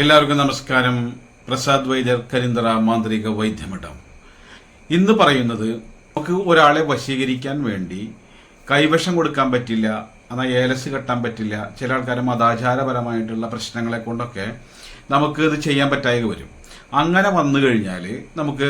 എല്ലാവർക്കും നമസ്കാരം. പ്രസാദ് വൈദ്യർ കരിന്തറ മാന്ത്രിക വൈദ്യമഠം. ഇന്ന് പറയുന്നത് നമുക്ക് ഒരാളെ വശീകരിക്കാൻ വേണ്ടി കൈവശം കൊടുക്കാൻ പറ്റില്ല എന്നാൽ ഏലസ് കെട്ടാൻ പറ്റില്ല. ചില ആൾക്കാർ മതാചാരപരമായിട്ടുള്ള പ്രശ്നങ്ങളെ കൊണ്ടൊക്കെ നമുക്ക് ഇത് ചെയ്യാൻ പറ്റാതെ വരും. അങ്ങനെ വന്നു കഴിഞ്ഞാൽ നമുക്ക്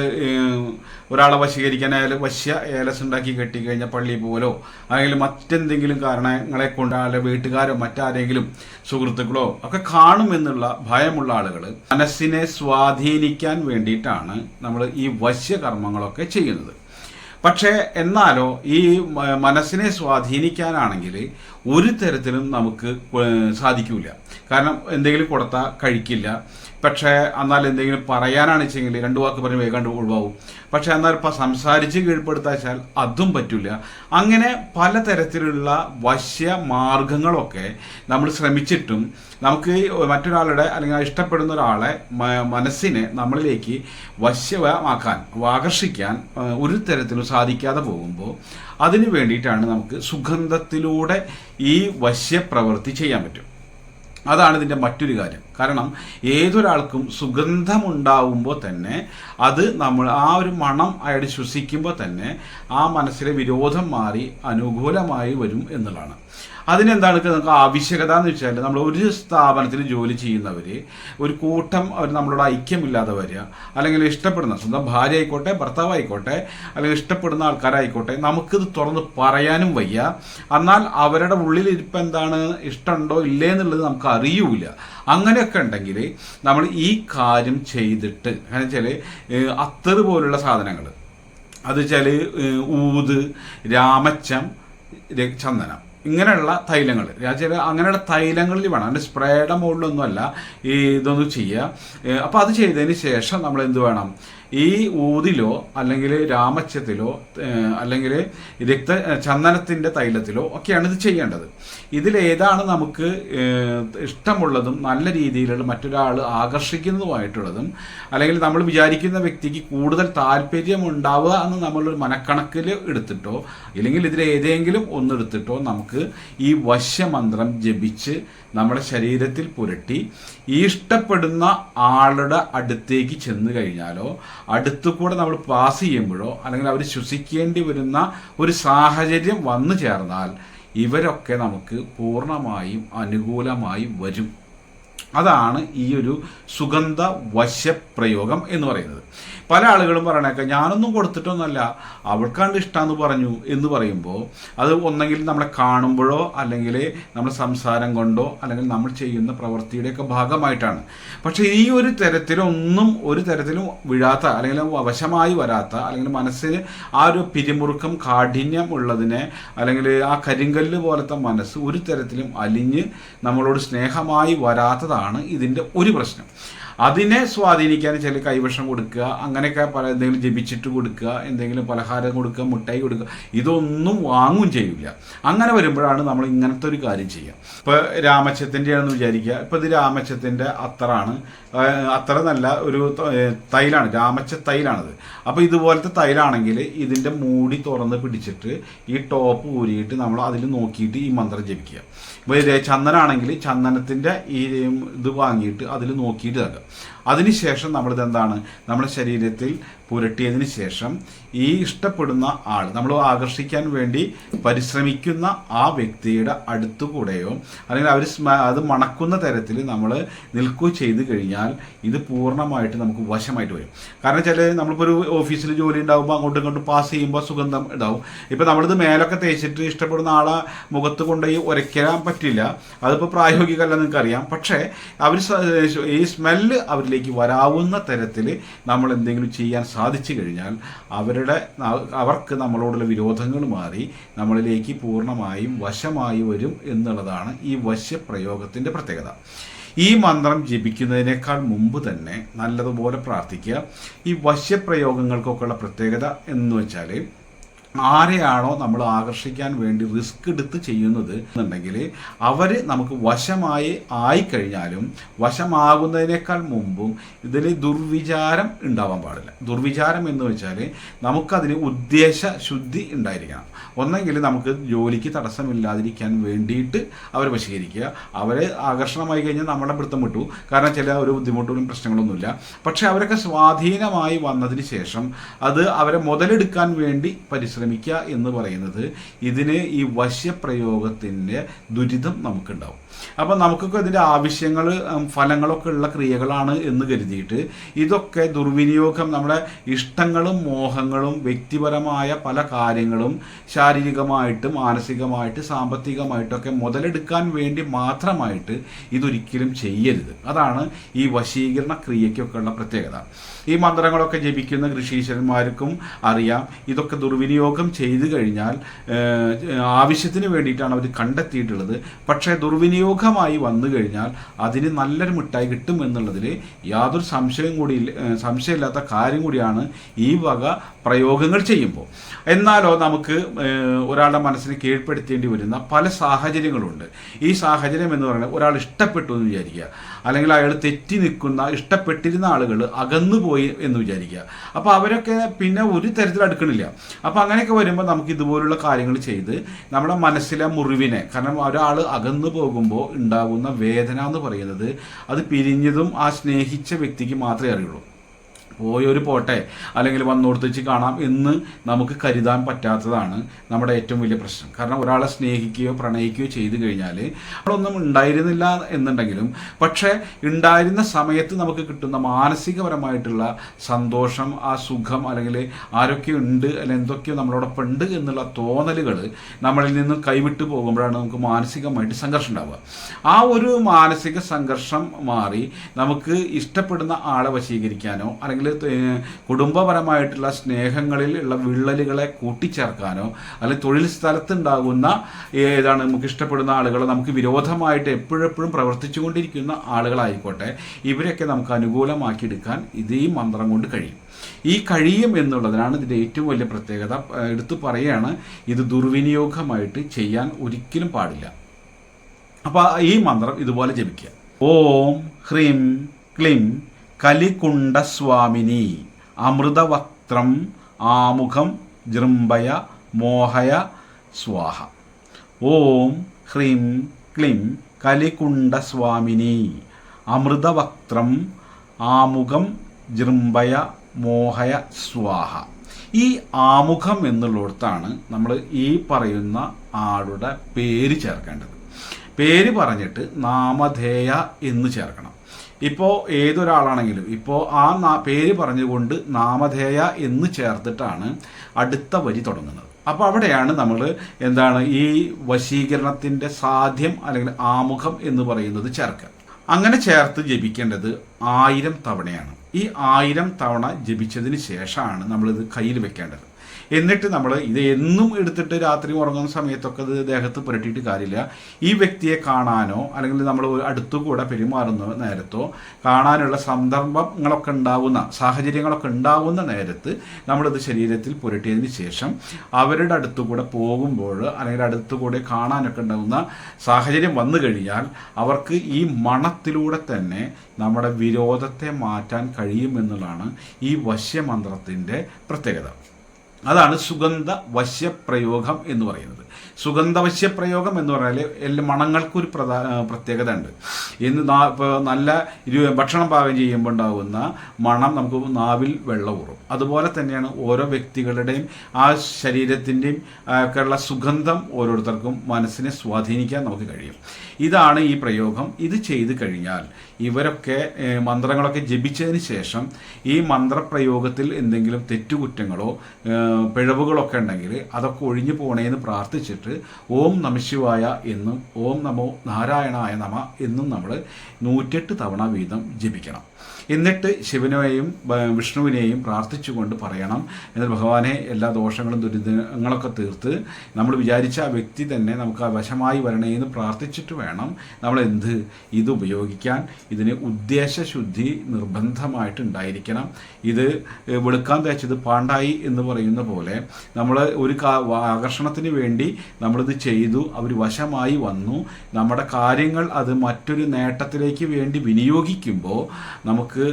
ഒരാളെ വശീകരിക്കാനായാലും വശ്യ ഏലസ് ഉണ്ടാക്കി കെട്ടിക്കഴിഞ്ഞാൽ പള്ളി പോലോ അല്ലെങ്കിൽ മറ്റെന്തെങ്കിലും കാരണങ്ങളെ കൊണ്ട് അല്ലെ വീട്ടുകാരോ മറ്റാരെങ്കിലും സുഹൃത്തുക്കളോ ഒക്കെ കാണുമെന്നുള്ള ഭയമുള്ള ആളുകൾ മനസ്സിനെ സ്വാധീനിക്കാൻ വേണ്ടിയിട്ടാണ് നമ്മൾ ഈ വശ്യകർമ്മങ്ങളൊക്കെ ചെയ്യുന്നത്. പക്ഷേ എന്നാലോ ഈ മനസ്സിനെ സ്വാധീനിക്കാനാണെങ്കിൽ ഒരു തരത്തിലും നമുക്ക് സാധിക്കില്ല സാധിക്കൂല. കാരണം എന്തെങ്കിലും കൊടുത്താൽ കഴിക്കില്ല. പക്ഷേ എന്നാൽ എന്തെങ്കിലും പറയാനാണ് വെച്ചെങ്കിൽ രണ്ടു വാക്ക് പറഞ്ഞ് വേഗം ഒഴിവാകും. പക്ഷെ എന്നാൽ ഇപ്പം സംസാരിച്ച് കീഴ്പ്പെടുത്താച്ചാൽ അതും പറ്റില്ല അങ്ങനെ പലതരത്തിലുള്ള വശ്യ മാർഗങ്ങളൊക്കെ നമ്മൾ ശ്രമിച്ചിട്ടും നമുക്ക് മറ്റൊരാളുടെ അല്ലെങ്കിൽ ഇഷ്ടപ്പെടുന്ന ഒരാളെ മനസ്സിനെ നമ്മളിലേക്ക് വശ്യമാക്കാൻ ആകർഷിക്കാൻ ഒരു തരത്തിലും സാധിക്കാതെ പോകുമ്പോൾ അതിന് വേണ്ടിയിട്ടാണ് നമുക്ക് സുഗന്ധത്തിലൂടെ ഈ വശ്യപ്രവൃത്തി ചെയ്യാൻ പറ്റും. അതാണ് ഇതിന്റെ മറ്റൊരു കാര്യം. കാരണം ഏതൊരാൾക്കും സുഗന്ധമുണ്ടാവുമ്പോൾ തന്നെ അത് നമ്മൾ ആ ഒരു മണം അയാൾ ശ്വസിക്കുമ്പോൾ തന്നെ ആ മനസ്സിലെ വിരോധം മാറി അനുകൂലമായി വരും എന്നുള്ളതാണ്. അതിനെന്താണ് നമുക്ക് ആവശ്യകത എന്ന് വെച്ചാൽ നമ്മൾ ഒരു സ്ഥാപനത്തിൽ ജോലി ചെയ്യുന്നവർ ഒരു കൂട്ടം അവർ നമ്മളോട് ഐക്യമില്ലാതെ വരിക അല്ലെങ്കിൽ ഇഷ്ടപ്പെടുന്ന സ്വന്തം ഭാര്യ ആയിക്കോട്ടെ ഭർത്താവ് ആയിക്കോട്ടെ അല്ലെങ്കിൽ ഇഷ്ടപ്പെടുന്ന ആൾക്കാരായിക്കോട്ടെ നമുക്കിത് തുറന്ന് പറയാനും വയ്യ. എന്നാൽ അവരുടെ ഉള്ളിൽ ഇപ്പം എന്താണ് ഇഷ്ടമുണ്ടോ ഇല്ലേ എന്നുള്ളത് നമുക്ക് അറിയൂല. അങ്ങനെയൊക്കെ ഉണ്ടെങ്കിൽ നമ്മൾ ഈ കാര്യം ചെയ്തിട്ട് കാരണം വെച്ചാൽ അത്തറ് പോലുള്ള സാധനങ്ങൾ അത് വെച്ചാൽ ഊത് രാമച്ചം ചന്ദനം. ഇങ്ങനെയുള്ള തൈലങ്ങൾ. ചില അങ്ങനെയുള്ള തൈലങ്ങളിൽ വേണം. അതിന്റെ സ്പ്രേയുടെ മുകളിലൊന്നുമല്ല ഈ ഇതൊന്നും ചെയ്യുക. അപ്പോൾ അത് ചെയ്തതിന് ശേഷം നമ്മൾ എന്ത് വേണം? ഈ ഊതിലോ അല്ലെങ്കിൽ രാമച്ചത്തിലോ അല്ലെങ്കിൽ രക്ത ചന്ദനത്തിന്റെ തൈലത്തിലോ ഒക്കെയാണ് ഇത് ചെയ്യേണ്ടത്. ഇതിലേതാണ് നമുക്ക് ഇഷ്ടമുള്ളതും നല്ല രീതിയിലുള്ള മറ്റൊരാൾ ആകർഷിക്കുന്നതുമായിട്ടുള്ളതും അല്ലെങ്കിൽ നമ്മൾ വിചാരിക്കുന്ന വ്യക്തിക്ക് കൂടുതൽ താല്പര്യം ഉണ്ടാവുക എന്ന് നമ്മളൊരു മനക്കണക്കിൽ എടുത്തിട്ടോ ഇല്ലെങ്കിൽ ഇതിലേതെങ്കിലും ഒന്നെടുത്തിട്ടോ നമുക്ക് ഈ വശ്യമന്ത്രം ജപിച്ച് നമ്മുടെ ശരീരത്തിൽ പുരട്ടി ഇഷ്ടപ്പെടുന്ന ആളുടെ അടുത്തേക്ക് ചെന്ന് കഴിഞ്ഞാലോ അടുത്തുകൂടെ നമ്മൾ പാസ് ചെയ്യുമ്പോഴോ അല്ലെങ്കിൽ അവർ ശ്വസിക്കേണ്ടി വരുന്ന ഒരു സാഹചര്യം വന്നു ചേർന്നാൽ ഇവരൊക്കെ നമുക്ക് പൂർണമായും അനുകൂലമായി വരും. അതാണ് ഈ ഒരു സുഗന്ധ വശ്യപ്രയോഗം എന്ന് പറയുന്നത്. പല ആളുകളും പറയണേക്കെ ഞാനൊന്നും കൊടുത്തിട്ടൊന്നുമല്ല അവൾക്കാണ്ട് ഇഷ്ടമെന്ന് പറഞ്ഞു എന്ന് പറയുമ്പോൾ അത് ഒന്നെങ്കിൽ നമ്മളെ കാണുമ്പോഴോ അല്ലെങ്കിൽ നമ്മൾ സംസാരം കൊണ്ടോ അല്ലെങ്കിൽ നമ്മൾ ചെയ്യുന്ന പ്രവൃത്തിയുടെയൊക്കെ ഭാഗമായിട്ടാണ്. പക്ഷേ ഈ ഒരു തരത്തിലൊന്നും ഒരു തരത്തിലും വിഴാത്ത അല്ലെങ്കിൽ വശമായി വരാത്ത അല്ലെങ്കിൽ മനസ്സിന് ആ ഒരു പിരിമുറുക്കം കാഠിന്യം ഉള്ളതിനെ അല്ലെങ്കിൽ ആ കരിങ്കല്ല് പോലത്തെ മനസ്സ് ഒരു തരത്തിലും അലിഞ്ഞ് നമ്മളോട് സ്നേഹമായി വരാത്തതാണ് ഇതിന്റെ ഒരു പ്രശ്നം. അതിനെ സ്വാധീനിക്കാൻ ചില കൈവശം കൊടുക്കുക അങ്ങനെയൊക്കെ പല എന്തെങ്കിലും ജപിച്ചിട്ട് കൊടുക്കുക എന്തെങ്കിലും പലഹാരം കൊടുക്കുക മുട്ടായി കൊടുക്കുക ഇതൊന്നും വാങ്ങും ചെയ്യില്ല അങ്ങനെ വരുമ്പോഴാണ് നമ്മൾ ഇങ്ങനത്തെ ഒരു കാര്യം ചെയ്യുക. ഇപ്പോൾ രാമച്ചത്തിന്റെ ആണെന്ന് വിചാരിക്കുക. ഇപ്പോൾ ഇത് രാമച്ചത്തിന്റെ അത്തറാണ് അത്തറ നല്ല ഒരു തൈലാണ് രാമച്ച തൈലാണത്. അപ്പോൾ ഇതുപോലത്തെ തൈലാണെങ്കിൽ ഇതിന്റെ മൂടി തുറന്ന് പിടിച്ചിട്ട് ഈ ടോപ്പ് ഊരിയിട്ട് നമ്മൾ അതിൽ നോക്കിയിട്ട് ഈ മന്ത്രം ജപിക്കുക. ഇപ്പോൾ ചന്ദനാണെങ്കിൽ ചന്ദനത്തിന്റെ ഈ ഇത് വാങ്ങിയിട്ട് അതിൽ നോക്കിയിട്ട് ഇതാക്കുക. അതിനുശേഷം നമ്മളിത് എന്താണ് നമ്മുടെ ശരീരത്തിൽ പുരട്ടിയതിന് ശേഷം ഈ ഇഷ്ടപ്പെടുന്ന ആൾ നമ്മൾ ആകർഷിക്കാൻ വേണ്ടി പരിശ്രമിക്കുന്ന ആ വ്യക്തിയുടെ അടുത്തുകൂടെയോ അല്ലെങ്കിൽ അവർ അത് മണക്കുന്ന തരത്തിൽ നമ്മൾ നിൽക്കുകയോ ചെയ്തു കഴിഞ്ഞാൽ ഇത് പൂർണമായിട്ട് നമുക്ക് വശമായിട്ട് വരും. കാരണം വെച്ചാൽ നമ്മളിപ്പോൾ ഒരു ഓഫീസിൽ ജോലി ഉണ്ടാകുമ്പോൾ അങ്ങോട്ടും ഇങ്ങോട്ടും പാസ് ചെയ്യുമ്പോൾ സുഗന്ധം ഉണ്ടാവും ഇപ്പോൾ നമ്മളിത് മേലൊക്കെ തേച്ചിട്ട് ഇഷ്ടപ്പെടുന്ന ആളെ മുഖത്ത് കൊണ്ടുപോയി ഉരയ്ക്കാൻ പറ്റില്ല അതിപ്പോൾ പ്രായോഗികമല്ല നിങ്ങൾക്കറിയാം. പക്ഷേ അവർ ഈ സ്മെല്ല് അവരിലേക്ക് വരാവുന്ന തരത്തിൽ നമ്മൾ എന്തെങ്കിലും ചെയ്യാൻ സാധിച്ചു കഴിഞ്ഞാൽ അവരുടെ അവർക്ക് നമ്മളോടുള്ള വിരോധങ്ങൾ മാറി നമ്മളിലേക്ക് പൂർണമായും വശമായി വരും എന്നുള്ളതാണ് ഈ വശ്യപ്രയോഗത്തിന്റെ പ്രത്യേകത. ഈ മന്ത്രം ജപിക്കുന്നതിനേക്കാൾ മുമ്പ് തന്നെ നല്ലതുപോലെ പ്രാർത്ഥിക്കുക. ഈ വശ്യപ്രയോഗങ്ങൾക്കൊക്കെയുള്ള പ്രത്യേകത എന്ന് വെച്ചാൽ ആരെയാണോ നമ്മൾ ആകർഷിക്കാൻ വേണ്ടി റിസ്ക് എടുത്ത് ചെയ്യുന്നത് എന്നുണ്ടെങ്കിൽ അവർ നമുക്ക് വശമായി ആയിക്കഴിഞ്ഞാലും വശമാകുന്നതിനേക്കാൾ മുമ്പും ഇതിൽ ദുർവിചാരം ഉണ്ടാവാൻ പാടില്ല. ദുർവിചാരം എന്ന് വെച്ചാൽ നമുക്കതിന് ഉദ്ദേശ ശുദ്ധി ഉണ്ടായിരിക്കണം. ഒന്നെങ്കിൽ നമുക്ക് ജോലിക്ക് തടസ്സമില്ലാതിരിക്കാൻ വേണ്ടിയിട്ട് അവരെ വശീകരിക്കുക. അവരെ ആകർഷണമായി കഴിഞ്ഞാൽ നമ്മളെ പിടുത്തം വിട്ടു. കാരണം ചില ഒരു ബുദ്ധിമുട്ടുകളും പ്രശ്നങ്ങളൊന്നുമില്ല. പക്ഷേ അവരൊക്കെ സ്വാധീനമായി വന്നതിന് ശേഷം അത് അവരെ മുതലെടുക്കാൻ വേണ്ടി പരിശ്രമിക്കുക എന്ന് പറയുന്നത് ഇതിന് ഈ വശ്യപ്രയോഗത്തിന്റെ ദുരിതം നമുക്കുണ്ടാവും. അപ്പം നമുക്കൊക്കെ ഇതിന്റെ ആവശ്യങ്ങൾ ഫലങ്ങളൊക്കെ ഉള്ള ക്രിയകളാണ് എന്ന് കരുതിയിട്ട് ഇതൊക്കെ ദുർവിനിയോഗം നമ്മുടെ ഇഷ്ടങ്ങളും മോഹങ്ങളും വ്യക്തിപരമായ പല കാര്യങ്ങളും ശാരീരികമായിട്ട് മാനസികമായിട്ട് സാമ്പത്തികമായിട്ടൊക്കെ മുതലെടുക്കാൻ വേണ്ടി മാത്രമായിട്ട് ഇതൊരിക്കലും ചെയ്യരുത്. അതാണ് ഈ വശീകരണ ക്രിയയ്ക്കൊക്കെ ഉള്ള പ്രത്യേകത. ഈ മന്ത്രങ്ങളൊക്കെ ജപിക്കുന്ന ഋഷീശ്വരന്മാർക്കും അറിയാം. ഇതൊക്കെ ദുർവിനിയോഗം ചെയ്തു കഴിഞ്ഞാൽ ആവശ്യത്തിന് വേണ്ടിയിട്ടാണ് അവർ കണ്ടെത്തിയിട്ടുള്ളത്. പക്ഷേ ദുർവിനിയോഗമായി വന്നു കഴിഞ്ഞാൽ അതിന് നല്ലൊരു മിഠായി കിട്ടും എന്നുള്ളതിൽ യാതൊരു സംശയം കൂടി സംശയമില്ലാത്ത കാര്യം കൂടിയാണ് ഈ വക പ്രയോഗങ്ങൾ ചെയ്യുമ്പോൾ. എന്നാലോ നമുക്ക് ഒരാളുടെ മനസ്സിന് കീഴ്പ്പെടുത്തേണ്ടി വരുന്ന പല സാഹചര്യങ്ങളുണ്ട്. ഈ സാഹചര്യം എന്ന് പറയുന്നത് ഒരാൾ ഇഷ്ടപ്പെട്ടു എന്ന് വിചാരിക്കുക. അല്ലെങ്കിൽ അയാൾ തെറ്റി നിൽക്കുന്ന ഇഷ്ടപ്പെട്ടിരുന്ന ആളുകൾ അകന്നു പോയി എന്ന് വിചാരിക്കുക. അപ്പോൾ അവരൊക്കെ പിന്നെ ഒരു തരത്തിൽ അടുക്കണില്ല. അപ്പോൾ അങ്ങനെയൊക്കെ വരുമ്പോൾ നമുക്ക് ഇതുപോലുള്ള കാര്യങ്ങൾ ചെയ്ത് നമ്മുടെ മനസ്സിലെ മുറിവിനെ കാരണം ഒരാൾ അകന്നു പോകുമ്പോൾ ഉണ്ടാകുന്ന വേദന എന്ന് പറയുന്നത് അത് പിരിഞ്ഞതും ആ സ്നേഹിച്ച വ്യക്തിക്ക് മാത്രമേ അറിയുള്ളൂ. പോയൊരു പോട്ടെ അല്ലെങ്കിൽ വന്നോടുത്തേച്ച് കാണാം എന്ന് നമുക്ക് കരുതാൻ പറ്റാത്തതാണ് നമ്മുടെ ഏറ്റവും വലിയ പ്രശ്നം. കാരണം ഒരാളെ സ്നേഹിക്കുകയോ പ്രണയിക്കുകയോ ചെയ്തു കഴിഞ്ഞാൽ നമ്മളൊന്നും ഉണ്ടായിരുന്നില്ല എന്നുണ്ടെങ്കിലും പക്ഷേ ഉണ്ടായിരുന്ന സമയത്ത് നമുക്ക് കിട്ടുന്ന മാനസികപരമായിട്ടുള്ള സന്തോഷം ആ സുഖം അല്ലെങ്കിൽ ആരൊക്കെ ഉണ്ട് അല്ലെങ്കിൽ എന്തൊക്കെയോ നമ്മളോടൊപ്പം ഉണ്ട് എന്നുള്ള തോന്നലുകൾ നമ്മളിൽ നിന്ന് കൈവിട്ടു പോകുമ്പോഴാണ് നമുക്ക് മാനസികമായിട്ട് സംഘർഷം ഉണ്ടാവുക. ആ ഒരു മാനസിക സംഘർഷം മാറി നമുക്ക് ഇഷ്ടപ്പെടുന്ന ആളെ വശീകരിക്കാനോ അല്ലെങ്കിൽ കുടുംബപരമായിട്ടുള്ള സ്നേഹങ്ങളിൽ ഉള്ള വിള്ളലുകളെ കൂട്ടിച്ചേർക്കാനോ അല്ലെങ്കിൽ തൊഴിൽ സ്ഥലത്തുണ്ടാകുന്ന ഏതാണ് നമുക്ക് ഇഷ്ടപ്പെടുന്ന ആളുകളെ നമുക്ക് വിരോധമായിട്ട് എപ്പോഴെപ്പോഴും പ്രവർത്തിച്ചുകൊണ്ടിരിക്കുന്ന ആളുകളായിക്കോട്ടെ ഇവരെയൊക്കെ നമുക്ക് അനുകൂലമാക്കിയെടുക്കാൻ ഇത് ഈ മന്ത്രം കൊണ്ട് കഴിയും. ഈ കഴിയും എന്നുള്ളതിനാണ് ഇതിന്റെ ഏറ്റവും വലിയ പ്രത്യേകത. എടുത്തു പറയുകയാണ് ഇത് ദുർവിനിയോഗമായിട്ട് ചെയ്യാൻ ഒരിക്കലും പാടില്ല. അപ്പോൾ ഈ മന്ത്രം ഇതുപോലെ ജപിക്കുക. ഓം ഹ്രീം ക്ലിം കലികുണ്ടസ്വാമിനി. അമൃതവക്ത്രം ആമുഖം ജൃംഭയ മോഹയ സ്വാഹ. ഓം ഹ്രീം ക്ലിം കലികുണ്ടസ്വാമിനി. അമൃതവക്ത്രം ആമുഖം ജൃംഭയ മോഹയ സ്വാഹ. ഈ ആമുഖം എന്നുള്ളിടത്താണ് നമ്മൾ ഈ പറയുന്ന ആളുടെ പേര് ചേർക്കേണ്ടത്. പേര് പറഞ്ഞിട്ട് നാമധേയ എന്ന് ചേർക്കണം. ഇപ്പോൾ ഏതൊരാളാണെങ്കിലും ഇപ്പോൾ ആ പേര് പറഞ്ഞുകൊണ്ട് നാമധേയ എന്ന് ചേർത്തിട്ടാണ് അടുത്ത വരി തുടങ്ങുന്നത്. അപ്പോൾ അവിടെയാണ് നമ്മൾ എന്താണ് ഈ വശീകരണത്തിന്റെ സാധ്യം അല്ലെങ്കിൽ ആമുഖം എന്ന് പറയുന്നത് ചേർക്കുക. അങ്ങനെ ചേർത്ത് ജപിക്കേണ്ടത് ആയിരം തവണയാണ്. ഈ ആയിരം തവണ ജപിച്ചതിന് ശേഷമാണ് നമ്മളിത് കയ്യിൽ വെക്കേണ്ടത്. എന്നിട്ട് നമ്മൾ ഇത് എന്നും എടുത്തിട്ട് രാത്രി ഉറങ്ങുന്ന സമയത്തൊക്കെ ഇത് ദേഹത്ത് പുരട്ടിയിട്ട് കാര്യമില്ല. ഈ വ്യക്തിയെ കാണാനോ അല്ലെങ്കിൽ നമ്മൾ അടുത്തുകൂടെ പെരുമാറുന്ന നേരത്തോ കാണാനുള്ള സന്ദർഭങ്ങളൊക്കെ ഉണ്ടാവുന്ന സാഹചര്യങ്ങളൊക്കെ ഉണ്ടാവുന്ന നേരത്ത് നമ്മളിത് ശരീരത്തിൽ പുരട്ടിയതിന് ശേഷം അവരുടെ അടുത്തുകൂടെ പോകുമ്പോൾ അല്ലെങ്കിൽ അടുത്തുകൂടെ കാണാനൊക്കെ ഉണ്ടാവുന്ന സാഹചര്യം വന്നു കഴിഞ്ഞാൽ അവർക്ക് ഈ മണത്തിലൂടെ തന്നെ നമ്മുടെ വിരോധത്തെ മാറ്റാൻ കഴിയുമെന്നുള്ളതാണ് ഈ വശ്യമന്ത്രത്തിന്റെ പ്രത്യേകത. അതാണ് സുഗന്ധ വശ്യപ്രയോഗം എന്ന് പറയുന്നത്. സുഗന്ധ പ്രയോഗം എന്ന് പറഞ്ഞാൽ എല്ലാ മണങ്ങൾക്കൊരു പ്രധാ പ്രത്യേകത ഉണ്ട്. ഇന്ന് ഇപ്പോൾ നല്ല ഭക്ഷണം പാകം ചെയ്യുമ്പോൾ ഉണ്ടാകുന്ന മണം നമുക്ക് നാവിൽ വെള്ളമൂറും. അതുപോലെ തന്നെയാണ് ഓരോ വ്യക്തികളുടെയും ആ ശരീരത്തിന്റെയും ഒക്കെയുള്ള സുഗന്ധം ഓരോരുത്തർക്കും മനസ്സിനെ സ്വാധീനിക്കാൻ നമുക്ക് കഴിയും. ഇതാണ് ഈ പ്രയോഗം. ഇത് ചെയ്തു കഴിഞ്ഞാൽ ഇവരൊക്കെ മന്ത്രങ്ങളൊക്കെ ജപിച്ചതിന് ശേഷം ഈ മന്ത്രപ്രയോഗത്തിൽ എന്തെങ്കിലും തെറ്റുകുറ്റങ്ങളോ പിഴവുകളൊക്കെ ഉണ്ടെങ്കിൽ അതൊക്കെ ഒഴിഞ്ഞു പോണേന്ന് പ്രാർത്ഥിച്ചിട്ട് ഓം നമശിവായ എന്നും ഓം നമോ നാരായണായ നമ എന്നും നമ്മൾ നൂറ്റെട്ട് തവണ വീതം ജപിക്കണം. എന്നിട്ട് ശിവനെയും വിഷ്ണുവിനെയും പ്രാർത്ഥിച്ചുകൊണ്ട് പറയണം. എന്നാൽ ഭഗവാനെ എല്ലാ ദോഷങ്ങളും ദുരിതങ്ങളൊക്കെ തീർത്ത് നമ്മൾ വിചാരിച്ച ആ വ്യക്തി തന്നെ നമുക്ക് വശമായി വരണേ എന്ന് പ്രാർത്ഥിച്ചിട്ട് വേണം നമ്മൾ എന്ത് ഇത് ഉപയോഗിക്കാൻ. ഇതിന് ഉദ്ദേശശുദ്ധി നിർബന്ധമായിട്ട് ഉണ്ടായിരിക്കണം. ഇത് വെളുക്കാൻ തേച്ചത് പാണ്ടായി എന്ന് പറയുന്ന പോലെ നമ്മൾ ഒരു ആകർഷണത്തിന് വേണ്ടി നമ്മളിത് ചെയ്തു. അവർ വശമായി വന്നു. നമ്മുടെ കാര്യങ്ങൾ അത് മറ്റൊരു നേട്ടത്തിലേക്ക് വേണ്ടി വിനിയോഗിക്കുമ്പോൾ നമുക്ക്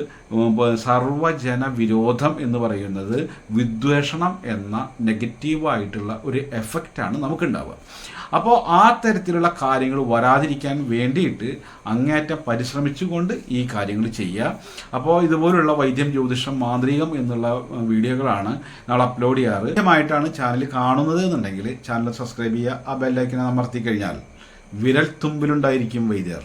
സർവജന സർവജന വിരോധം എന്ന് പറയുന്നത് വിദ്വേഷണം എന്ന നെഗറ്റീവായിട്ടുള്ള ഒരു എഫക്റ്റാണ് നമുക്കുണ്ടാവുക. അപ്പോൾ ആ തരത്തിലുള്ള കാര്യങ്ങൾ വരാതിരിക്കാൻ വേണ്ടിയിട്ട് അങ്ങേറ്റം പരിശ്രമിച്ചുകൊണ്ട് ഈ കാര്യങ്ങൾ ചെയ്യുക. അപ്പോൾ ഇതുപോലുള്ള വൈദ്യം ജ്യോതിഷം മാന്ത്രികം എന്നുള്ള വീഡിയോകളാണ് നമ്മൾ അപ്ലോഡ് ചെയ്യാറ്. ആദ്യമായിട്ടാണ് ചാനൽ കാണുന്നത് എന്നുണ്ടെങ്കിൽ ചാനൽ സബ്സ്ക്രൈബ് ചെയ്യുക. ആ ബെല്ലൈക്കിനെ അമർത്തി കഴിഞ്ഞാൽ വിരൽ തുമ്പിലുണ്ടായിരിക്കും വൈദ്യർ.